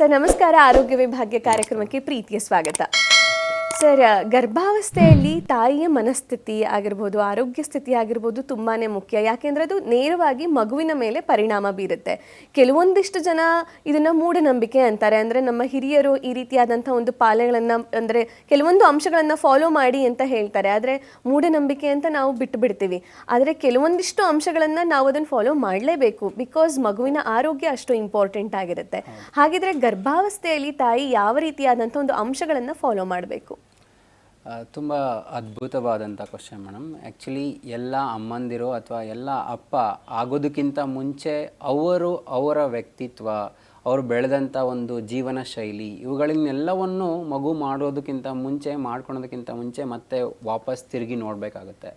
Sir ನಮಸ್ಕಾರ. ಆರೋಗ್ಯ ವಿಭಾಗ್ಯ ಕಾರ್ಯಕ್ರಮಕ್ಕೆ ಪ್ರೀತಿಯ ಸ್ವಾಗತ. ಸರ್, ಗರ್ಭಾವಸ್ಥೆಯಲ್ಲಿ ತಾಯಿಯ ಮನಸ್ಥಿತಿ ಆಗಿರ್ಬೋದು, ಆರೋಗ್ಯ ಸ್ಥಿತಿ ಆಗಿರ್ಬೋದು ತುಂಬಾ ಮುಖ್ಯ. ಯಾಕೆಂದರೆ ಅದು ನೇರವಾಗಿ ಮಗುವಿನ ಮೇಲೆ ಪರಿಣಾಮ ಬೀರುತ್ತೆ. ಕೆಲವೊಂದಿಷ್ಟು ಜನ ಇದನ್ನು ಮೂಢನಂಬಿಕೆ ಅಂತಾರೆ. ಅಂದರೆ ನಮ್ಮ ಹಿರಿಯರು ಈ ರೀತಿಯಾದಂಥ ಒಂದು ಪಾಲನೆಗಳನ್ನು, ಅಂದರೆ ಕೆಲವೊಂದು ಅಂಶಗಳನ್ನು ಫಾಲೋ ಮಾಡಿ ಅಂತ ಹೇಳ್ತಾರೆ. ಆದರೆ ಮೂಢನಂಬಿಕೆ ಅಂತ ನಾವು ಬಿಟ್ಟು ಬಿಡ್ತೀವಿ ಆದರೆ ಕೆಲವೊಂದಿಷ್ಟು ಅಂಶಗಳನ್ನು ನಾವು ಅದನ್ನು ಫಾಲೋ ಮಾಡಲೇಬೇಕು. ಬಿಕಾಸ್ ಮಗುವಿನ ಆರೋಗ್ಯ ಅಷ್ಟು ಇಂಪಾರ್ಟೆಂಟ್ ಆಗಿರುತ್ತೆ. ಹಾಗಿದ್ರೆ ಗರ್ಭಾವಸ್ಥೆಯಲ್ಲಿ ತಾಯಿ ಯಾವ ರೀತಿಯಾದಂಥ ಒಂದು ಅಂಶಗಳನ್ನು ಫಾಲೋ ಮಾಡಬೇಕು? ತುಂಬ ಅದ್ಭುತವಾದಂಥ ಕ್ವಶನ್ ಮೇಡಮ್ ಆ್ಯಕ್ಚುಲಿ ಎಲ್ಲ ಅಮ್ಮಂದಿರು ಅಥವಾ ಎಲ್ಲ ಅಪ್ಪ ಆಗೋದಕ್ಕಿಂತ ಮುಂಚೆ ಅವರು ಅವರ ವ್ಯಕ್ತಿತ್ವ ಅವರು ಬೆಳೆದಂಥ ಒಂದು ಜೀವನ ಶೈಲಿ ಇವುಗಳನ್ನೆಲ್ಲವನ್ನು ಮಗು ಮಾಡೋದಕ್ಕಿಂತ ಮುಂಚೆ ಮಾಡ್ಕೊಳೋದಕ್ಕಿಂತ ಮುಂಚೆ ಮತ್ತೆ ವಾಪಸ್ ತಿರುಗಿ ನೋಡಬೇಕಾಗುತ್ತೆ.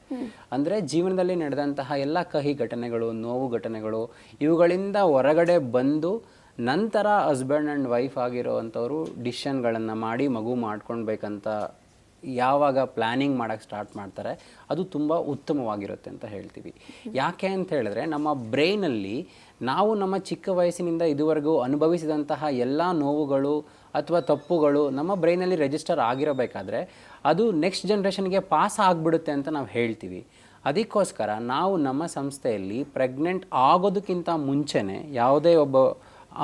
ಅಂದರೆ ಜೀವನದಲ್ಲಿ ನಡೆದಂತಹ ಎಲ್ಲ ಕಹಿ ಘಟನೆಗಳು ನೋವು ಘಟನೆಗಳು ಇವುಗಳಿಂದ ಹೊರಗಡೆ ಬಂದು ನಂತರ ಹಸ್ಬೆಂಡ್ ಆ್ಯಂಡ್ ವೈಫ್ ಆಗಿರೋವಂಥವ್ರು ಡಿಶನ್ಗಳನ್ನು ಮಾಡಿ ಮಗು ಮಾಡ್ಕೊಳ್ಬೇಕಂತ ಯಾವಾಗ ಪ್ಲ್ಯಾನಿಂಗ್ ಮಾಡೋಕ್ಕೆ ಸ್ಟಾರ್ಟ್ ಮಾಡ್ತಾರೆ, ಅದು ತುಂಬ ಉತ್ತಮವಾಗಿರುತ್ತೆ ಅಂತ ಹೇಳ್ತೀವಿ. ಯಾಕೆ ಅಂತ ಹೇಳಿದ್ರೆ, ನಮ್ಮ ಬ್ರೈನಲ್ಲಿ ನಾವು ನಮ್ಮ ಚಿಕ್ಕ ವಯಸ್ಸಿನಿಂದ ಇದುವರೆಗೂ ಅನುಭವಿಸಿದಂತಹ ಎಲ್ಲ ನೋವುಗಳು ಅಥವಾ ತಪ್ಪುಗಳು ನಮ್ಮ ಬ್ರೈನಲ್ಲಿ ರಿಜಿಸ್ಟರ್ ಆಗಿರಬೇಕಾದ್ರೆ, ಅದು ನೆಕ್ಸ್ಟ್ ಜನ್ರೇಷನ್ಗೆ ಪಾಸ್ ಆಗಿಬಿಡುತ್ತೆ ಅಂತ ನಾವು ಹೇಳ್ತೀವಿ. ಅದಕ್ಕೋಸ್ಕರ ನಾವು ನಮ್ಮ ಸಂಸ್ಥೆಯಲ್ಲಿ ಪ್ರೆಗ್ನೆಂಟ್ ಆಗೋದಕ್ಕಿಂತ ಮುಂಚೆನೇ ಯಾವುದೇ ಒಬ್ಬ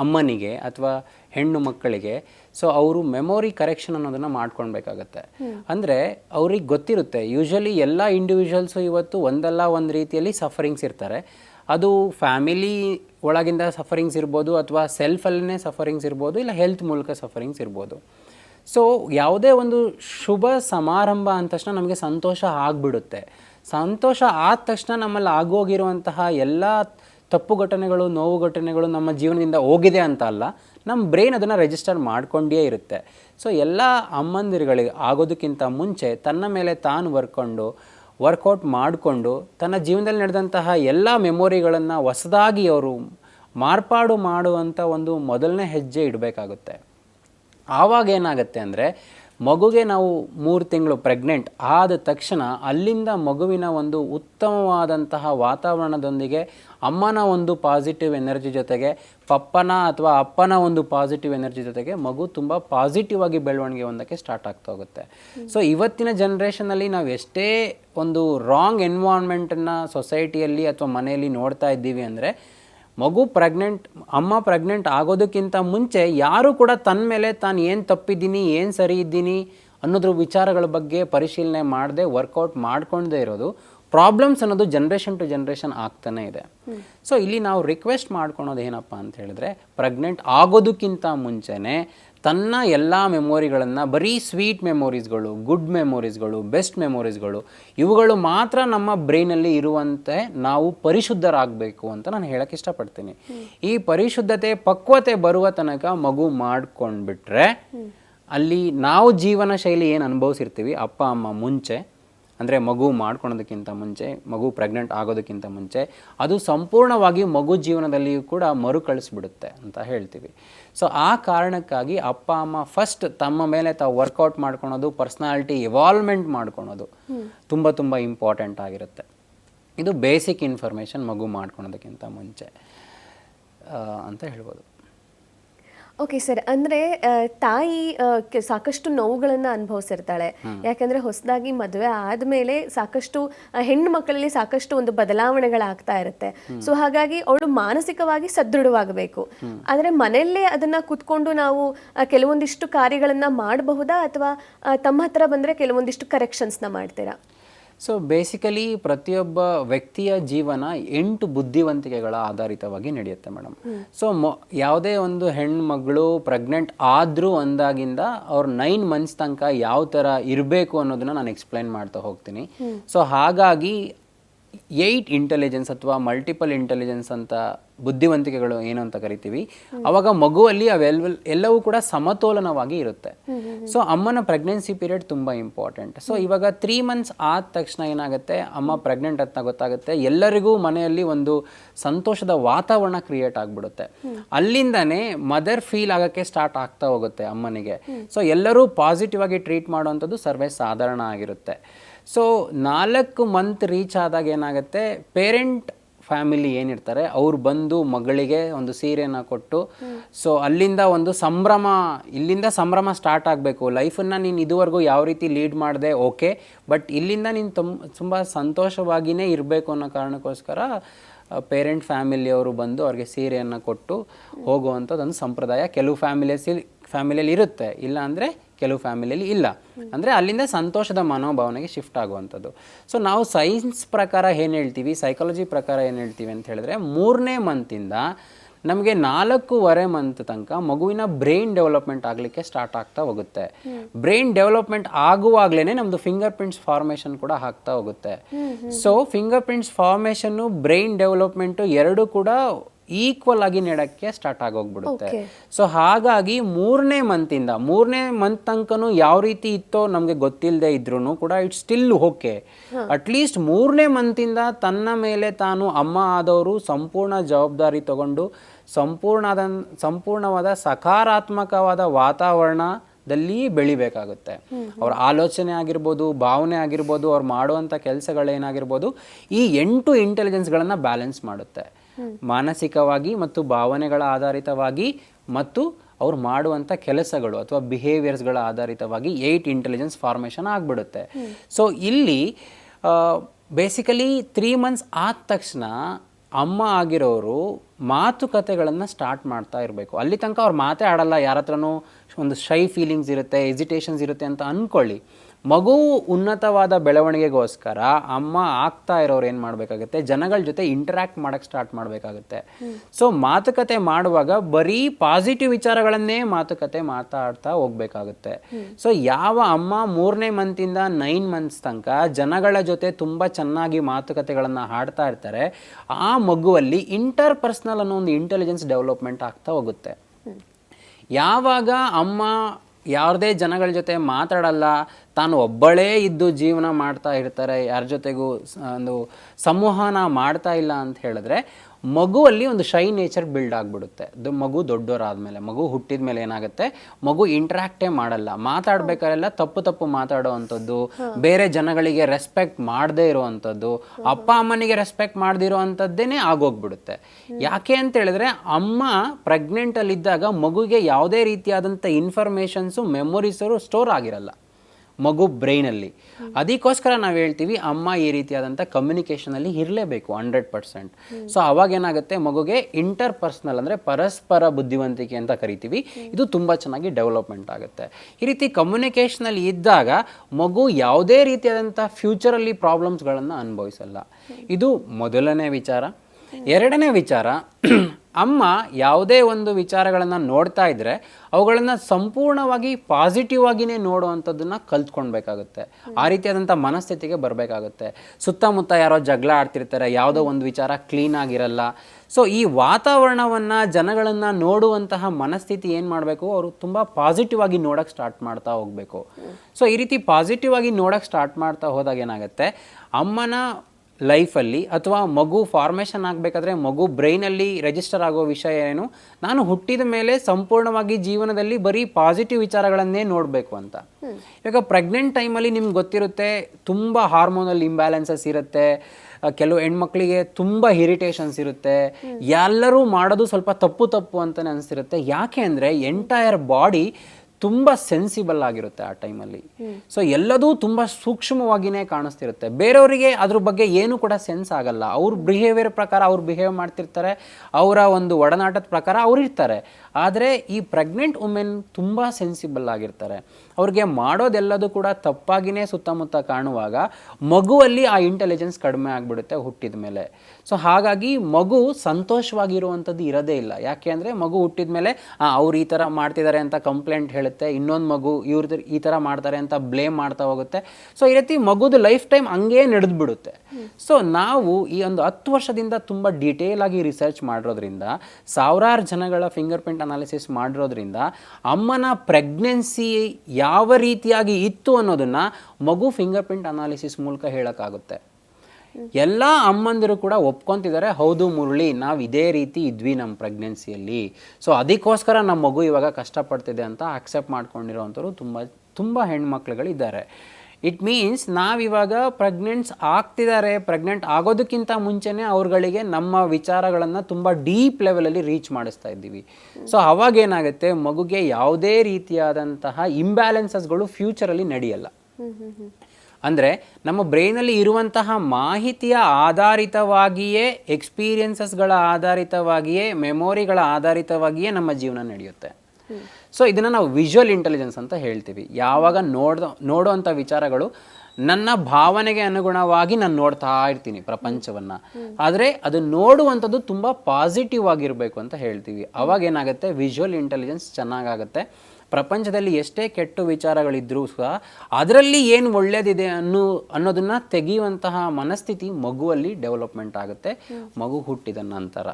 ಅಮ್ಮನಿಗೆ ಅಥವಾ ಹೆಣ್ಣು ಮಕ್ಕಳಿಗೆ. ಸೊ ಅವರು ಮೆಮೊರಿ ಕರೆಕ್ಷನ್ ಅನ್ನೋದನ್ನು ಮಾಡ್ಕೊಳ್ಬೇಕಾಗತ್ತೆ. ಅಂದರೆ ಅವ್ರಿಗೆ ಗೊತ್ತಿರುತ್ತೆ ಯೂಶ್ವಲಿ ಎಲ್ಲ ಇಂಡಿವಿಜುವಲ್ಸು ಇವತ್ತು ಒಂದಲ್ಲ ಒಂದು ರೀತಿಯಲ್ಲಿ ಸಫರಿಂಗ್ಸ್ ಇರ್ತಾರೆ. ಅದು ಫ್ಯಾಮಿಲಿ ಒಳಗಿಂದ ಸಫರಿಂಗ್ಸ್ ಇರ್ಬೋದು ಅಥವಾ ಸೆಲ್ಫಲ್ಲೇ ಸಫರಿಂಗ್ಸ್ ಇರ್ಬೋದು ಇಲ್ಲ ಹೆಲ್ತ್ ಮೂಲಕ ಸಫರಿಂಗ್ಸ್ ಇರ್ಬೋದು. ಸೊ ಯಾವುದೇ ಒಂದು ಶುಭ ಸಮಾರಂಭ ಅಂದ ತಕ್ಷಣ ನಮಗೆ ಸಂತೋಷ ಆಗಿಬಿಡುತ್ತೆ. ಸಂತೋಷ ಆದ ತಕ್ಷಣ ನಮ್ಮಲ್ಲಿ ಆಗೋಗಿರುವಂತಹ ಎಲ್ಲ ತಪ್ಪು ಘಟನೆಗಳು, ನೋವು ಘಟನೆಗಳು ನಮ್ಮ ಜೀವನದಿಂದ ಹೋಗಿದೆ ಅಂತ ಅಲ್ಲ, ನಮ್ಮ ಬ್ರೈನ್ ಅದನ್ನು ರಿಜಿಸ್ಟರ್ ಮಾಡ್ಕೊಂಡೇ ಇರುತ್ತೆ. ಸೊ ಎಲ್ಲ ಅಮ್ಮಂದಿರುಗಳಿಗೆ ಆಗೋದಕ್ಕಿಂತ ಮುಂಚೆ ತನ್ನ ಮೇಲೆ ತಾನು ಬರ್ಕೊಂಡು ವರ್ಕೌಟ್ ಮಾಡಿಕೊಂಡು, ತನ್ನ ಜೀವನದಲ್ಲಿ ನಡೆದಂತಹ ಎಲ್ಲ ಮೆಮೊರಿಗಳನ್ನು ಹೊಸದಾಗಿ ಅವರು ಮಾರ್ಪಾಡು ಮಾಡುವಂಥ ಒಂದು ಮೊದಲನೇ ಹೆಜ್ಜೆ ಇಡಬೇಕಾಗುತ್ತೆ. ಆವಾಗ ಏನಾಗುತ್ತೆ ಅಂದರೆ ಮಗುಗೆ ನಾವು ಮೂರು ತಿಂಗಳು ಪ್ರೆಗ್ನೆಂಟ್ ಆದ ತಕ್ಷಣ ಅಲ್ಲಿಂದ ಮಗುವಿನ ಒಂದು ಉತ್ತಮವಾದಂತಹ ವಾತಾವರಣದೊಂದಿಗೆ ಅಮ್ಮನ ಒಂದು ಪಾಸಿಟಿವ್ ಎನರ್ಜಿ ಜೊತೆಗೆ, ಪಪ್ಪನ ಅಥವಾ ಅಪ್ಪನ ಒಂದು ಪಾಸಿಟಿವ್ ಎನರ್ಜಿ ಜೊತೆಗೆ ಮಗು ತುಂಬ ಪಾಸಿಟಿವ್ ಆಗಿ ಬೆಳವಣಿಗೆ ಹೊಂದಕ್ಕೆ ಸ್ಟಾರ್ಟ್ ಆಗ್ತಾ ಹೋಗುತ್ತೆ. ಸೊ ಇವತ್ತಿನ ಜನ್ರೇಷನಲ್ಲಿ ನಾವು ಎಷ್ಟೇ ಒಂದು ರಾಂಗ್ ಎನ್ವಾನ್ಮೆಂಟನ್ನು ಸೊಸೈಟಿಯಲ್ಲಿ ಅಥವಾ ಮನೆಯಲ್ಲಿ ನೋಡ್ತಾ ಇದ್ದೀವಿ ಅಂದರೆ ಮಗು ಪ್ರೆಗ್ನೆಂಟ್ ಅಮ್ಮ ಪ್ರೆಗ್ನೆಂಟ್ ಆಗೋದಕ್ಕಿಂತ ಮುಂಚೆ ಯಾರು ಕೂಡ ತನ್ನ ಮೇಲೆ ತಾನು ಏನು ತಪ್ಪಿದ್ದೀನಿ ಏನು ಸರಿ ಇದ್ದೀನಿ ಅನ್ನೋದ್ರ ವಿಚಾರಗಳ ಬಗ್ಗೆ ಪರಿಶೀಲನೆ ಮಾಡದೆ ವರ್ಕೌಟ್ ಮಾಡ್ಕೊಂಡೇ ಇರೋದು. ಪ್ರಾಬ್ಲಮ್ಸ್ ಅನ್ನೋದು ಜನ್ರೇಷನ್ ಟು ಜನ್ರೇಷನ್ ಆಗ್ತಾನೆ ಇದೆ. ಸೊ ಇಲ್ಲಿ ನಾವು ರಿಕ್ವೆಸ್ಟ್ ಮಾಡ್ಕೊಳೋದು ಏನಪ್ಪ ಅಂತ ಹೇಳಿದ್ರೆ ಪ್ರೆಗ್ನೆಂಟ್ ಆಗೋದಕ್ಕಿಂತ ಮುಂಚೆನೆ ತನ್ನ ಎಲ್ಲ ಮೆಮೊರಿಗಳನ್ನು ಬರೀ ಸ್ವೀಟ್ ಮೆಮೊರೀಸ್ಗಳು ಗುಡ್ ಮೆಮೊರೀಸ್ಗಳು ಬೆಸ್ಟ್ ಮೆಮೊರೀಸ್ಗಳು ಇವುಗಳು ಮಾತ್ರ ನಮ್ಮ ಬ್ರೈನಲ್ಲಿ ಇರುವಂತೆ ನಾವು ಪರಿಶುದ್ಧರಾಗಬೇಕು ಅಂತ ನಾನು ಹೇಳಕ್ಕೆ ಇಷ್ಟಪಡ್ತೀನಿ. ಈ ಪರಿಶುದ್ಧತೆ ಪಕ್ವತೆ ಬರುವ ತನಕ ಮಗು ಮಾಡ್ಕೊಂಡ್ಬಿಟ್ರೆ ಅಲ್ಲಿ ನಾವು ಜೀವನ ಶೈಲಿ ಏನು ಅನುಭವಿಸಿರ್ತೀವಿ? ಅಪ್ಪ ಅಮ್ಮ ಮುಂಚೆ ಅಂದರೆ ಮಗು ಮಾಡ್ಕೊಳೋದಕ್ಕಿಂತ ಮುಂಚೆ ಮಗು ಪ್ರೆಗ್ನೆಂಟ್ ಆಗೋದಕ್ಕಿಂತ ಮುಂಚೆ ಅದು ಸಂಪೂರ್ಣವಾಗಿ ಮಗು ಜೀವನದಲ್ಲಿಯೂ ಕೂಡ ಮರುಕಳಿಸ್ಬಿಡುತ್ತೆ ಅಂತ ಹೇಳ್ತೀವಿ. ಸೊ ಆ ಕಾರಣಕ್ಕಾಗಿ ಅಪ್ಪ ಅಮ್ಮ ಫಸ್ಟ್ ತಮ್ಮ ಮೇಲೆ ತಾವು ವರ್ಕೌಟ್ ಮಾಡ್ಕೊಳೋದು ಪರ್ಸ್ನಾಲಿಟಿ ಇವಾಲ್ವ್ಮೆಂಟ್ ಮಾಡ್ಕೊಳೋದು ತುಂಬ ತುಂಬ ಇಂಪಾರ್ಟೆಂಟ್ ಆಗಿರುತ್ತೆ. ಇದು ಬೇಸಿಕ್ ಇನ್ಫಾರ್ಮೇಷನ್ ಮಗು ಮಾಡ್ಕೊಳೋದಕ್ಕಿಂತ ಮುಂಚೆ ಅಂತ ಹೇಳ್ಬೋದು. ಓಕೆ ಸರ್ ಅಂದರೆ ತಾಯಿ ಆ, ಕೆ- ಸಾಕಷ್ಟು ನೋವುಗಳನ್ನ ಅನುಭವಿಸಿರ್ತಾಳೆ. ಯಾಕಂದ್ರೆ ಹೊಸದಾಗಿ ಮದುವೆ ಆದಮೇಲೆ ಸಾಕಷ್ಟು ಆ, ಹೆಣ್ಣು ಮಕ್ಕಳಲ್ಲಿ ಸಾಕಷ್ಟು ಒಂದು ಬದಲಾವಣೆಗಳಾಗ್ತಾ ಇರುತ್ತೆ. ಸೊ ಹಾಗಾಗಿ ಅವಳು ಮಾನಸಿಕವಾಗಿ ಸದೃಢವಾಗಬೇಕು. ಆದ್ರೆ ಮನೆಯಲ್ಲೇ ಅದನ್ನ ಕುತ್ಕೊಂಡು ನಾವು ಆ, ಕೆಲವೊಂದಿಷ್ಟು ಕಾರ್ಯಗಳನ್ನ ಮಾಡಬಹುದಾ? ಅಥವಾ ತಮ್ಮ ಹತ್ರ ಬಂದ್ರೆ ಕೆಲವೊಂದಿಷ್ಟು ಕರೆಕ್ಷನ್ಸ್ನ ಮಾಡ್ತೀರಾ? ಸೊ ಬೇಸಿಕಲಿ ಪ್ರತಿಯೊಬ್ಬ ವ್ಯಕ್ತಿಯ ಜೀವನ ಎಂಟು ಬುದ್ಧಿವಂತಿಕೆಗಳ ಆಧಾರಿತವಾಗಿ ನಡೆಯುತ್ತೆ ಮೇಡಮ್. ಸೊ ಮೊ, ಯಾವುದೇ ಒಂದು ಹೆಣ್ಮಗಳು ಪ್ರೆಗ್ನೆಂಟ್ ಆದರೂ ಅಂದಾಗಿಂದ ಅವ್ರ ನೈನ್ ಮಂತ್ಸ್ ತನಕ ಯಾವ ಥರ ಇರಬೇಕು ಅನ್ನೋದನ್ನ ನಾನು ಎಕ್ಸ್ಪ್ಲೈನ್ ಮಾಡ್ತಾ ಹೋಗ್ತೀನಿ. ಸೊ ಹಾಗಾಗಿ ಏಯ್ಟ್ ಇಂಟೆಲಿಜೆನ್ಸ್ ಅಥವಾ ಮಲ್ಟಿಪಲ್ ಇಂಟೆಲಿಜೆನ್ಸ್ ಅಂತ ಬುದ್ಧಿವಂತಿಕೆಗಳು ಏನು ಅಂತ ಕರಿತೀವಿ. ಅವಾಗ ಮಗುವಲ್ಲಿ ಅವೆಲ್ ಎಲ್ಲವೂ ಕೂಡ ಸಮತೋಲನವಾಗಿ ಇರುತ್ತೆ. ಸೊ ಅಮ್ಮನ ಪ್ರೆಗ್ನೆನ್ಸಿ ಪೀರಿಯಡ್ ತುಂಬ ಇಂಪಾರ್ಟೆಂಟ್ ಸೊ ಇವಾಗ ತ್ರೀ ಮಂತ್ಸ್ ಆದ ತಕ್ಷಣ ಏನಾಗುತ್ತೆ? ಅಮ್ಮ ಪ್ರೆಗ್ನೆಂಟ್ ಅಂತ ಗೊತ್ತಾಗುತ್ತೆ. ಎಲ್ಲರಿಗೂ ಮನೆಯಲ್ಲಿ ಒಂದು ಸಂತೋಷದ ವಾತಾವರಣ ಕ್ರಿಯೇಟ್ ಆಗಿಬಿಡುತ್ತೆ. ಅಲ್ಲಿಂದನೇ ಮದರ್ ಫೀಲ್ ಆಗೋಕ್ಕೆ ಸ್ಟಾರ್ಟ್ ಆಗ್ತಾ ಹೋಗುತ್ತೆ ಅಮ್ಮನಿಗೆ. ಸೊ ಎಲ್ಲರೂ ಪಾಸಿಟಿವ್ ಆಗಿ ಟ್ರೀಟ್ ಮಾಡುವಂಥದ್ದು ಸರ್ವೇ ಸಾಧಾರಣ ಆಗಿರುತ್ತೆ. ಸೊ ನಾಲ್ಕು ಮಂತ್ ರೀಚ್ ಆದಾಗ ಏನಾಗುತ್ತೆ? ಪೇರೆಂಟ್ ಫ್ಯಾಮಿಲಿ ಏನಿರ್ತಾರೆ, ಅವ್ರು ಬಂದು ಮಗಳಿಗೆ ಒಂದು ಸೀರೆನ ಕೊಟ್ಟು ಸೊ ಅಲ್ಲಿಂದ ಒಂದು ಸಂಭ್ರಮ, ಇಲ್ಲಿಂದ ಸಂಭ್ರಮ ಸ್ಟಾರ್ಟ್ ಆಗಬೇಕು. ಲೈಫನ್ನು ನೀನು ಇದುವರೆಗೂ ಯಾವ ರೀತಿ ಲೀಡ್ ಮಾಡಿದೆ ಓಕೆ ಬಟ್ ಇಲ್ಲಿಂದ ನೀನು ತುಂಬ ತುಂಬ ಸಂತೋಷವಾಗಿಯೇ ಇರಬೇಕು ಅನ್ನೋ ಕಾರಣಕ್ಕೋಸ್ಕರ ಪೇರೆಂಟ್ ಫ್ಯಾಮಿಲಿಯವರು ಬಂದು ಅವ್ರಿಗೆ ಸೀರೆಯನ್ನು ಕೊಟ್ಟು ಹೋಗುವಂಥದ್ದೊಂದು ಸಂಪ್ರದಾಯ. ಕೆಲವು ಫ್ಯಾಮಿಲಿಯಸಿ ಫ್ಯಾಮಿಲಿಯಲ್ಲಿ ಇರುತ್ತೆ. ಇಲ್ಲ ಅಂದರೆ ಕೆಲವು ಫ್ಯಾಮಿಲಿಯಲ್ಲಿ ಇಲ್ಲ. ಅಂದರೆ ಅಲ್ಲಿಂದ ಸಂತೋಷದ ಮನೋಭಾವನೆಗೆ ಶಿಫ್ಟ್ ಆಗುವಂಥದ್ದು. ಸೊ ನಾವು ಸೈನ್ಸ್ ಪ್ರಕಾರ ಏನು ಹೇಳ್ತೀವಿ ಸೈಕಾಲಜಿ ಪ್ರಕಾರ ಏನು ಹೇಳ್ತೀವಿ ಅಂತ ಹೇಳಿದ್ರೆ ಮೂರನೇ ಮಂತಿಂದ ನಮಗೆ ನಾಲ್ಕೂವರೆ ಮಂತ್ ತನಕ ಮಗುವಿನ ಬ್ರೈನ್ ಡೆವಲಪ್ಮೆಂಟ್ ಆಗಲಿಕ್ಕೆ ಸ್ಟಾರ್ಟ್ ಆಗ್ತಾ ಹೋಗುತ್ತೆ. ಬ್ರೈನ್ ಡೆವಲಪ್ಮೆಂಟ್ ಆಗುವಾಗಲೇ ನಮ್ಮದು ಫಿಂಗರ್ ಪ್ರಿಂಟ್ಸ್ ಫಾರ್ಮೇಷನ್ ಕೂಡ ಆಗ್ತಾ ಹೋಗುತ್ತೆ. So fingerprints formation brain development ಎರಡೂ ಕೂಡ ಈಕ್ವಲ್ ಆಗಿ ನೆಡಕ್ಕೆ ಸ್ಟಾರ್ಟ್ ಆಗೋಗ್ಬಿಡುತ್ತೆ. ಸೊ ಹಾಗಾಗಿ ಮೂರನೇ ಮಂತಿಂದ ಮೂರನೇ ಮಂತ್ ತನಕನೂ ಯಾವ ರೀತಿ ಇತ್ತೋ ನಮಗೆ ಗೊತ್ತಿಲ್ಲದೆ ಇದ್ರೂ ಕೂಡ ಇಟ್ ಸ್ಟಿಲ್ ಓಕೆ ಅಟ್ಲೀಸ್ಟ್ ಮೂರನೇ ಮಂತಿಂದ ತನ್ನ ಮೇಲೆ ತಾನು ಅಮ್ಮ ಆದವರು ಸಂಪೂರ್ಣ ಜವಾಬ್ದಾರಿ ತಗೊಂಡು ಸಂಪೂರ್ಣದ ಸಂಪೂರ್ಣವಾದ ಸಕಾರಾತ್ಮಕವಾದ ವಾತಾವರಣದಲ್ಲಿ ಬೆಳಿಬೇಕಾಗುತ್ತೆ. ಅವ್ರ ಆಲೋಚನೆ ಆಗಿರ್ಬೋದು ಭಾವನೆ ಆಗಿರ್ಬೋದು ಅವ್ರು ಮಾಡುವಂಥ ಕೆಲಸಗಳೇನಾಗಿರ್ಬೋದು ಈ ಎಂಟು ಇಂಟೆಲಿಜೆನ್ಸ್ಗಳನ್ನು ಬ್ಯಾಲೆನ್ಸ್ ಮಾಡುತ್ತೆ. ಮಾನಸಿಕವಾಗಿ ಮತ್ತು ಭಾವನೆಗಳ ಆಧಾರಿತವಾಗಿ ಮತ್ತು ಅವ್ರು ಮಾಡುವಂಥ ಕೆಲಸಗಳು ಅಥವಾ ಬಿಹೇವಿಯರ್ಸ್ಗಳ ಆಧಾರಿತವಾಗಿ ಏಯ್ಟ್ ಇಂಟೆಲಿಜೆನ್ಸ್ ಫಾರ್ಮೇಷನ್ ಆಗಿಬಿಡುತ್ತೆ. ಸೊ ಇಲ್ಲಿ ಬೇಸಿಕಲಿ ತ್ರೀ ಮಂತ್ಸ್ ಆದ ತಕ್ಷಣ ಅಮ್ಮ ಆಗಿರೋರು ಮಾತುಕತೆಗಳನ್ನು ಸ್ಟಾರ್ಟ್ ಮಾಡ್ತಾ ಇರಬೇಕು. ಅಲ್ಲಿ ತನಕ ಅವ್ರು ಮಾತೇ ಆಡಲ್ಲ ಯಾರ ಹತ್ರನೂ ಒಂದು ಶೈ ಫೀಲಿಂಗ್ಸ್ ಇರುತ್ತೆ ಎಜಿಟೇಷನ್ಸ್ ಇರುತ್ತೆ ಅಂತ ಅಂದ್ಕೊಳ್ಳಿ ಮಗು ಉನ್ನತವಾದ ಬೆಳವಣಿಗೆಗೋಸ್ಕರ ಅಮ್ಮ ಆಗ್ತಾ ಇರೋರು ಏನು ಮಾಡಬೇಕಾಗುತ್ತೆ? ಜನಗಳ ಜೊತೆ ಇಂಟರಾಕ್ಟ್ ಮಾಡೋಕ್ಕೆ ಸ್ಟಾರ್ಟ್ ಮಾಡಬೇಕಾಗುತ್ತೆ. ಸೊ ಮಾತುಕತೆ ಮಾಡುವಾಗ ಬರೀ ಪಾಸಿಟಿವ್ ವಿಚಾರಗಳನ್ನೇ ಮಾತುಕತೆ ಮಾತಾಡ್ತಾ ಹೋಗ್ಬೇಕಾಗುತ್ತೆ. ಸೊ ಯಾವ ಅಮ್ಮ ಮೂರನೇ ಮಂತಿಂದ ನೈನ್ ಮಂತ್ಸ್ ತನಕ ಜನಗಳ ಜೊತೆ ತುಂಬ ಚೆನ್ನಾಗಿ ಮಾತುಕತೆಗಳನ್ನು ಹಾಡ್ತಾ ಇರ್ತಾರೆ ಆ ಮಗುವಲ್ಲಿ ಇಂಟರ್ ಪರ್ಸ್ನಲ್ ಅನ್ನೋ ಒಂದು ಇಂಟೆಲಿಜೆನ್ಸ್ ಡೆವಲಪ್ಮೆಂಟ್ ಆಗ್ತಾ ಹೋಗುತ್ತೆ. ಯಾವಾಗ ಅಮ್ಮ ಯಾವುದೇ ಜನಗಳ ಜೊತೆ ಮಾತಾಡಲ್ಲ, ತಾನು ಒಬ್ಬಳೇ ಇದ್ದು ಜೀವನ ಮಾಡ್ತಾ ಇರ್ತಾರೆ, ಯಾರ ಜೊತೆಗೂ ಒಂದು ಸಂವಹನ ಮಾಡ್ತಾ ಇಲ್ಲ ಅಂತ ಹೇಳಿದ್ರೆ ಮಗುವಲ್ಲಿ ಒಂದು ಶೈ ನೇಚರ್ ಬಿಲ್ಡ್ ಆಗಿಬಿಡುತ್ತೆ. ಅದು ಮಗು ದೊಡ್ಡವರಾದ್ಮೇಲೆ ಮಗು ಹುಟ್ಟಿದ ಮೇಲೆ ಏನಾಗುತ್ತೆ? ಮಗು ಇಂಟ್ರಾಕ್ಟೇ ಮಾಡಲ್ಲ. ಮಾತಾಡ್ಬೇಕಾರೆಲ್ಲ ತಪ್ಪು ತಪ್ಪು ಮಾತಾಡೋ ಅಂಥದ್ದು ಬೇರೆ ಜನಗಳಿಗೆ ರೆಸ್ಪೆಕ್ಟ್ ಮಾಡದೇ ಇರುವಂಥದ್ದು ಅಪ್ಪ ಅಮ್ಮನಿಗೆ ರೆಸ್ಪೆಕ್ಟ್ ಮಾಡದಿರೋ ಅಂಥದ್ದೇನೆ ಆಗೋಗ್ಬಿಡುತ್ತೆ ಯಾಕೆ ಅಂತ ಹೇಳಿದ್ರೆ ಅಮ್ಮ ಪ್ರೆಗ್ನೆಂಟಲ್ಲಿದ್ದಾಗ ಮಗುಗೆ ಯಾವುದೇ ರೀತಿಯಾದಂಥ ಇನ್ಫಾರ್ಮೇಷನ್ಸು ಮೆಮೊರೀಸರು ಸ್ಟೋರ್ ಆಗಿರಲ್ಲ. ಮಗು ಬ್ರೈನಲ್ಲಿ ಅದಕ್ಕೋಸ್ಕರ ನಾವು ಹೇಳ್ತೀವಿ, ಅಮ್ಮ ಈ ರೀತಿಯಾದಂಥ ಕಮ್ಯುನಿಕೇಷನಲ್ಲಿ ಇರಲೇಬೇಕು ಹಂಡ್ರೆಡ್ ಪರ್ಸೆಂಟ್ ಸೊ ಅವಾಗ ಏನಾಗುತ್ತೆ, ಮಗುಗೆ ಇಂಟರ್ ಪರ್ಸ್ನಲ್ ಅಂದರೆ ಪರಸ್ಪರ ಬುದ್ಧಿವಂತಿಕೆ ಅಂತ ಕರಿತೀವಿ. ಇದು ತುಂಬ ಚೆನ್ನಾಗಿ ಡೆವಲಪ್ಮೆಂಟ್ ಆಗುತ್ತೆ. ಈ ರೀತಿ ಕಮ್ಯುನಿಕೇಷನಲ್ಲಿ ಇದ್ದಾಗ ಮಗು ಯಾವುದೇ ರೀತಿಯಾದಂಥ ಫ್ಯೂಚರಲ್ಲಿ ಪ್ರಾಬ್ಲಮ್ಸ್ಗಳನ್ನು ಅನುಭವಿಸಲ್ಲ. ಇದು ಮೊದಲನೇ ವಿಚಾರ. ಎರಡನೇ ವಿಚಾರ ಅಮ್ಮ ಯಾವುದೇ ಒಂದು ವಿಚಾರಗಳನ್ನು ನೋಡ್ತಾ ಇದ್ದರೆ ಅವುಗಳನ್ನು ಸಂಪೂರ್ಣವಾಗಿ ಪಾಸಿಟಿವ್ ಆಗಿನೇ ನೋಡುವಂಥದ್ದನ್ನು ಕಲ್ತ್ಕೊಳ್ಬೇಕಾಗುತ್ತೆ. ಆ ರೀತಿಯಾದಂಥ ಮನಸ್ಥಿತಿಗೆ ಬರಬೇಕಾಗುತ್ತೆ. ಸುತ್ತಮುತ್ತ ಯಾರೋ ಜಗಳ ಆಡ್ತಿರ್ತಾರೆ, ಯಾವುದೋ ಒಂದು ವಿಚಾರ ಕ್ಲೀನ್ ಆಗಿರಲ್ಲ. ಸೊ ಈ ವಾತಾವರಣವನ್ನು ಜನಗಳನ್ನು ನೋಡುವಂತಹ ಮನಸ್ಥಿತಿ ಏನು ಮಾಡಬೇಕು? ಅವರು ತುಂಬ ಪಾಸಿಟಿವ್ ಆಗಿ ನೋಡೋಕ್ಕೆ ಸ್ಟಾರ್ಟ್ ಮಾಡ್ತಾ ಹೋಗಬೇಕು. ಸೊ ಈ ರೀತಿ ಪಾಸಿಟಿವ್ ಆಗಿ ನೋಡೋಕ್ಕೆ ಸ್ಟಾರ್ಟ್ ಮಾಡ್ತಾ ಹೋದಾಗ ಏನಾಗುತ್ತೆ? ಅಮ್ಮನ ಲೈಫಲ್ಲಿ ಅಥವಾ ಮಗು ಫಾರ್ಮೇಷನ್ ಆಗಬೇಕಾದ್ರೆ ಮಗು ಬ್ರೈನಲ್ಲಿ ರಿಜಿಸ್ಟರ್ ಆಗೋ ವಿಷಯ ಏನು? ನಾನು ಹುಟ್ಟಿದ ಮೇಲೆ ಸಂಪೂರ್ಣವಾಗಿ ಜೀವನದಲ್ಲಿ ಬರೀ ಪಾಸಿಟಿವ್ ವಿಚಾರಗಳನ್ನೇ ನೋಡಬೇಕು ಅಂತ. ಇವಾಗ ಪ್ರೆಗ್ನೆಂಟ್ ಟೈಮಲ್ಲಿ ನಿಮ್ಗೆ ಗೊತ್ತಿರುತ್ತೆ ತುಂಬ ಹಾರ್ಮೋನಲ್ ಇಂಬ್ಯಾಲೆನ್ಸಸ್ ಇರುತ್ತೆ ಕೆಲವು ಹೆಣ್ಮಕ್ಳಿಗೆ ತುಂಬ ಇರಿಟೇಷನ್ಸ್ ಇರುತ್ತೆ. ಎಲ್ಲರೂ ಮಾಡೋದು ಸ್ವಲ್ಪ ತಪ್ಪು ತಪ್ಪು ಅಂತಲೇ ಅನಿಸ್ತಿರುತ್ತೆ ಯಾಕೆ ಅಂದರೆ ಎಂಟೈರ್ ಬಾಡಿ ತುಂಬ ಸೆನ್ಸಿಬಲ್ ಆಗಿರುತ್ತೆ ಆ ಟೈಮಲ್ಲಿ ಸೊ ಎಲ್ಲದೂ ತುಂಬ ಸೂಕ್ಷ್ಮವಾಗಿಯೇ ಕಾಣಿಸ್ತಿರುತ್ತೆ. ಬೇರೆಯವರಿಗೆ ಅದ್ರ ಬಗ್ಗೆ ಏನು ಕೂಡ ಸೆನ್ಸ್ ಆಗಲ್ಲ. ಅವ್ರ ಬಿಹೇವಿಯರ್ ಪ್ರಕಾರ ಅವ್ರು ಬಿಹೇವ್ ಮಾಡ್ತಿರ್ತಾರೆ. ಅವರ ಒಂದು ಒಡನಾಟದ ಪ್ರಕಾರ ಅವ್ರು ಇರ್ತಾರೆ. ಆದರೆ ಈ ಪ್ರೆಗ್ನೆಂಟ್ ವುಮೆನ್ ತುಂಬ ಸೆನ್ಸಿಬಲ್ ಆಗಿರ್ತಾರೆ. ಅವ್ರಿಗೆ ಮಾಡೋದೆಲ್ಲದೂ ಕೂಡ ತಪ್ಪಾಗಿಯೇ ಸುತ್ತಮುತ್ತ ಕಾಣುವಾಗ ಮಗುವಲ್ಲಿ ಆ ಇಂಟೆಲಿಜೆನ್ಸ್ ಕಡಿಮೆ ಆಗಿಬಿಡುತ್ತೆ ಹುಟ್ಟಿದ ಮೇಲೆ. ಸೊ ಹಾಗಾಗಿ ಮಗು ಸಂತೋಷವಾಗಿರುವಂಥದ್ದು ಇರೋದೇ ಇಲ್ಲ. ಯಾಕೆ ಅಂದರೆ ಮಗು ಹುಟ್ಟಿದ ಮೇಲೆ ಅವ್ರು ಈ ಥರ ಮಾಡ್ತಿದ್ದಾರೆ ಅಂತ ಕಂಪ್ಲೇಂಟ್ ಹೇಳುತ್ತೆ, ಇನ್ನೊಂದು ಮಗು ಇವ್ರದ್ದು ಈ ಥರ ಮಾಡ್ತಾರೆ ಅಂತ ಬ್ಲೇಮ್ ಮಾಡ್ತಾ ಹೋಗುತ್ತೆ. ಸೊ ಈ ರೀತಿ ಮಗುದು ಲೈಫ್ ಟೈಮ್ ಹಂಗೇ ನಡೆದುಬಿಡುತ್ತೆ. ಸೊ ನಾವು ಈ ಒಂದು ಹತ್ತು ವರ್ಷದಿಂದ ತುಂಬ ಡೀಟೇಲ್ ಆಗಿ ರಿಸರ್ಚ್ ಮಾಡಿರೋದ್ರಿಂದ, ಸಾವಿರಾರು ಜನಗಳ ಫಿಂಗರ್ ಪ್ರಿಂಟ್ ಅನಾಲಿಸಿಸ್ ಮಾಡಿರೋದ್ರಿಂದ, ಅಮ್ಮನ ಪ್ರೆಗ್ನೆನ್ಸಿ ಯಾವ ರೀತಿಯಾಗಿ ಇತ್ತು ಅನ್ನೋದನ್ನ ಮಗು ಫಿಂಗರ್ ಪ್ರಿಂಟ್ ಅನಾಲಿಸಿಸ್ ಮೂಲಕ ಹೇಳೋಕ್ಕಾಗುತ್ತೆ. ಎಲ್ಲ ಅಮ್ಮಂದಿರು ಕೂಡ ಒಪ್ಕೊಂತಿದ್ದಾರೆ, ಹೌದು ಮುರಳಿ, ನಾವು ಇದೇ ರೀತಿ ಇದ್ವಿ ನಮ್ಮ ಪ್ರೆಗ್ನೆನ್ಸಿಯಲ್ಲಿ ಸೊ ಅದಕ್ಕೋಸ್ಕರ ನಮ್ಮ ಮಗು ಇವಾಗ ಕಷ್ಟಪಡ್ತಿದೆ ಅಂತ ಅಕ್ಸೆಪ್ಟ್ ಮಾಡ್ಕೊಂಡಿರೋವಂಥವ್ರು ತುಂಬ ತುಂಬ ಹೆಣ್ಮಕ್ಳುಗಳಿದ್ದಾರೆ. ಇಟ್ ಮೀನ್ಸ್ ನಾವಿವಾಗ ಪ್ರೆಗ್ನೆಂಟ್ಸ್ ಆಗ್ತಿದ್ದಾರೆ ಪ್ರೆಗ್ನೆಂಟ್ ಆಗೋದಕ್ಕಿಂತ ಮುಂಚೆನೇ ಅವ್ರುಗಳಿಗೆ ನಮ್ಮ ವಿಚಾರಗಳನ್ನು ತುಂಬ ಡೀಪ್ ಲೆವೆಲಲ್ಲಿ ರೀಚ್ ಮಾಡಿಸ್ತಾ ಇದ್ದೀವಿ. ಸೊ ಅವಾಗ ಏನಾಗುತ್ತೆ, ಮಗುಗೆ ಯಾವುದೇ ರೀತಿಯಾದಂತಹ ಇಂಬ್ಯಾಲೆನ್ಸಸ್ಗಳು ಫ್ಯೂಚರಲ್ಲಿ ನಡೆಯಲ್ಲ. ಅಂದರೆ ನಮ್ಮ ಬ್ರೈನಲ್ಲಿ ಇರುವಂತಹ ಮಾಹಿತಿಯ ಆಧಾರಿತವಾಗಿಯೇ ಎಕ್ಸ್ಪೀರಿಯನ್ಸಸ್ಗಳ ಆಧಾರಿತವಾಗಿಯೇ ಮೆಮೊರಿಗಳ ಆಧಾರಿತವಾಗಿಯೇ ನಮ್ಮ ಜೀವನ ನಡೆಯುತ್ತೆ. ಸೊ ಇದನ್ನು ನಾವು ವಿಜುವಲ್ ಇಂಟೆಲಿಜೆನ್ಸ್ ಅಂತ ಹೇಳ್ತೀವಿ. ಯಾವಾಗ ನೋಡ್ದ ನೋಡುವಂಥ ವಿಚಾರಗಳು ನನ್ನ ಭಾವನೆಗೆ ಅನುಗುಣವಾಗಿ ನಾನು ನೋಡ್ತಾ ಇರ್ತೀನಿ ಪ್ರಪಂಚವನ್ನು. ಆದರೆ ಅದು ನೋಡುವಂಥದ್ದು ತುಂಬ ಪಾಸಿಟಿವ್ ಆಗಿರಬೇಕು ಅಂತ ಹೇಳ್ತೀವಿ. ಅವಾಗ ಏನಾಗುತ್ತೆ? ವಿಜುವಲ್ ಇಂಟೆಲಿಜೆನ್ಸ್ ಚೆನ್ನಾಗಾಗುತ್ತೆ. ಪ್ರಪಂಚದಲ್ಲಿ ಎಷ್ಟೇ ಕೆಟ್ಟ ವಿಚಾರಗಳಿದ್ದರೂ ಸಹ ಅದರಲ್ಲಿ ಏನು ಒಳ್ಳೆಯದಿದೆ ಅನ್ನೋ ಅನ್ನೋದನ್ನು ತೆಗೆಯುವಂತಹ ಮನಸ್ಥಿತಿ ಮಗುವಲ್ಲಿ ಡೆವಲಪ್ಮೆಂಟ್ ಆಗುತ್ತೆ ಮಗು ಹುಟ್ಟಿದ ನಂತರ.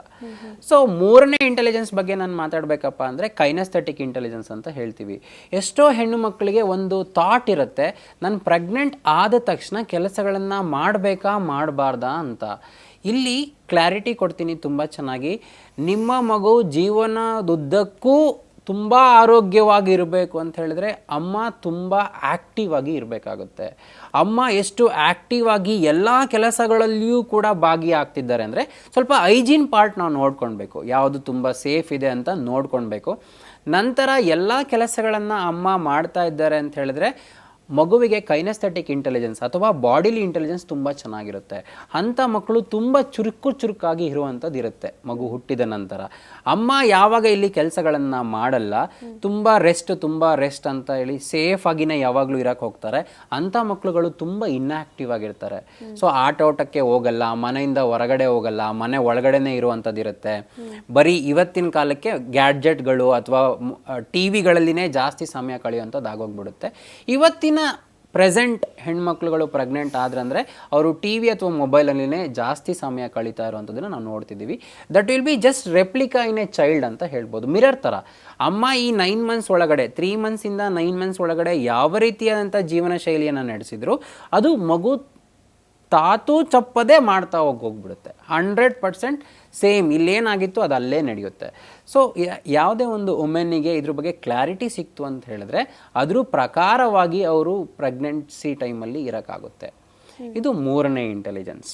ಸೊ ಮೂರನೇ ಇಂಟೆಲಿಜೆನ್ಸ್ ಬಗ್ಗೆ ನಾನು ಮಾತಾಡಬೇಕಪ್ಪ ಅಂದರೆ ಕೈನಸ್ಥೆಟಿಕ್ ಇಂಟೆಲಿಜೆನ್ಸ್ ಅಂತ ಹೇಳ್ತೀವಿ. ಎಷ್ಟೋ ಹೆಣ್ಣು ಮಕ್ಕಳಿಗೆ ಒಂದು ಥಾಟ್ ಇರುತ್ತೆ ನಾನು ಪ್ರೆಗ್ನೆಂಟ್ ಆದ ತಕ್ಷಣ ಕೆಲಸಗಳನ್ನು ಮಾಡಬೇಕಾ ಮಾಡಬಾರ್ದಾ ಅಂತ. ಇಲ್ಲಿ ಕ್ಲಾರಿಟಿ ಕೊಡ್ತೀನಿ ತುಂಬ ಚೆನ್ನಾಗಿ. ನಿಮ್ಮ ಮಗು ಜೀವನದುದ್ದಕ್ಕೂ ತುಂಬ ಆರೋಗ್ಯವಾಗಿ ಇರಬೇಕು ಅಂತ ಹೇಳಿದ್ರೆ ಅಮ್ಮ ತುಂಬ ಆ್ಯಕ್ಟಿವ್ ಆಗಿ ಇರಬೇಕಾಗುತ್ತೆ. ಅಮ್ಮ ಎಷ್ಟು ಆ್ಯಕ್ಟಿವ್ ಆಗಿ ಎಲ್ಲ ಕೆಲಸಗಳಲ್ಲಿಯೂ ಕೂಡ ಭಾಗಿಯಾಗ್ತಿದ್ದಾರೆ ಅಂದರೆ ಸ್ವಲ್ಪ ಐಜಿನ್ ಪಾರ್ಟ್ ನಾವು ನೋಡ್ಕೊಳ್ಬೇಕು. ಯಾವುದು ತುಂಬ ಸೇಫ್ ಇದೆ ಅಂತ ನೋಡ್ಕೊಳ್ಬೇಕು. ನಂತರ ಎಲ್ಲ ಕೆಲಸಗಳನ್ನು ಅಮ್ಮ ಮಾಡ್ತಾ ಇದ್ದಾರೆ ಅಂತ ಹೇಳಿದ್ರೆ ಮಗುವಿಗೆ ಕೈನಸ್ಥೆಟಿಕ್ ಇಂಟೆಲಿಜೆನ್ಸ್ ಅಥವಾ ಬಾಡಿಲಿ ಇಂಟೆಲಿಜೆನ್ಸ್ ತುಂಬ ಚೆನ್ನಾಗಿರುತ್ತೆ. ಅಂಥ ಮಕ್ಕಳು ತುಂಬ ಚುರುಕು ಚುರುಕಾಗಿ ಇರುವಂಥದ್ದು ಇರುತ್ತೆ ಮಗು ಹುಟ್ಟಿದ ನಂತರ. ಅಮ್ಮ ಯಾವಾಗ ಇಲ್ಲಿ ಕೆಲಸಗಳನ್ನು ಮಾಡಲ್ಲ, ತುಂಬ ರೆಸ್ಟ್ ತುಂಬ ರೆಸ್ಟ್ ಅಂತ ಹೇಳಿ ಸೇಫ್ ಆಗಿನೇ ಯಾವಾಗಲೂ ಇರಕ್ಕೆ ಹೋಗ್ತಾರೆ. ಅಂಥ ಮಕ್ಕಳುಗಳು ತುಂಬ ಇನ್ಆಕ್ಟಿವ್ ಆಗಿರ್ತಾರೆ. ಸೊ ಆಟೋಟಕ್ಕೆ ಹೋಗಲ್ಲ, ಮನೆಯಿಂದ ಹೊರಗಡೆ ಹೋಗಲ್ಲ, ಮನೆ ಒಳಗಡೆನೇ ಇರುವಂಥದ್ದು ಇರುತ್ತೆ. ಬರೀ ಇವತ್ತಿನ ಕಾಲಕ್ಕೆ ಗ್ಯಾಡ್ಜೆಟ್ಗಳು ಅಥವಾ ಟಿ ವಿಗಳಲ್ಲಿನೇ ಜಾಸ್ತಿ ಸಮಯ ಕಳೆಯುವಂಥದ್ದು ಆಗೋಗ್ಬಿಡುತ್ತೆ. ಇವತ್ತಿನ ಪ್ರೆಸೆಂಟ್ ಹೆಣ್ಮಕ್ಳುಗಳು ಪ್ರೆಗ್ನೆಂಟ್ ಆದ್ರಂದ್ರೆ ಅವರು ಟಿ ವಿ ಅಥವಾ ಮೊಬೈಲಲ್ಲಿನೇ ಜಾಸ್ತಿ ಸಮಯ ಕಳೀತಾ ಇರುವಂಥದ್ದನ್ನು ನಾವು ನೋಡ್ತಿದ್ದೀವಿ. That will be just replica in a child ಅಂತ ಹೇಳ್ಬೋದು. ಮಿರರ್ ಥರ ಅಮ್ಮ ಈ ನೈನ್ ಮಂತ್ಸ್ ಒಳಗಡೆ ತ್ರೀ ಮಂತ್ಸಿಂದ ನೈನ್ ಮಂತ್ಸ್ ಒಳಗಡೆ ಯಾವ ರೀತಿಯಾದಂಥ ಜೀವನ ಶೈಲಿಯನ್ನು ನಡೆಸಿದ್ರು, ಅದು ಮಗು ತಾತು ಚಪ್ಪದೆ ಮಾಡ್ತಾ ಹೋಗಿ ಹೋಗ್ಬಿಡುತ್ತೆ. ಹಂಡ್ರೆಡ್ ಪರ್ಸೆಂಟ್ ಸೇಮ್ ಇಲ್ಲೇನಾಗಿತ್ತು ಅದು ಅಲ್ಲೇ ನಡೆಯುತ್ತೆ. ಸೊ ಯಾವುದೇ ಒಂದು ಉಮೆನ್ನಿಗೆ ಇದ್ರ ಬಗ್ಗೆ ಕ್ಲಾರಿಟಿ ಸಿಕ್ತು ಅಂತ ಹೇಳಿದ್ರೆ ಅದ್ರ ಪ್ರಕಾರವಾಗಿ ಅವರು ಪ್ರೆಗ್ನೆನ್ಸಿ ಟೈಮಲ್ಲಿ ಇರೋಕ್ಕಾಗುತ್ತೆ. ಇದು ಮೂರನೇ ಇಂಟೆಲಿಜೆನ್ಸ್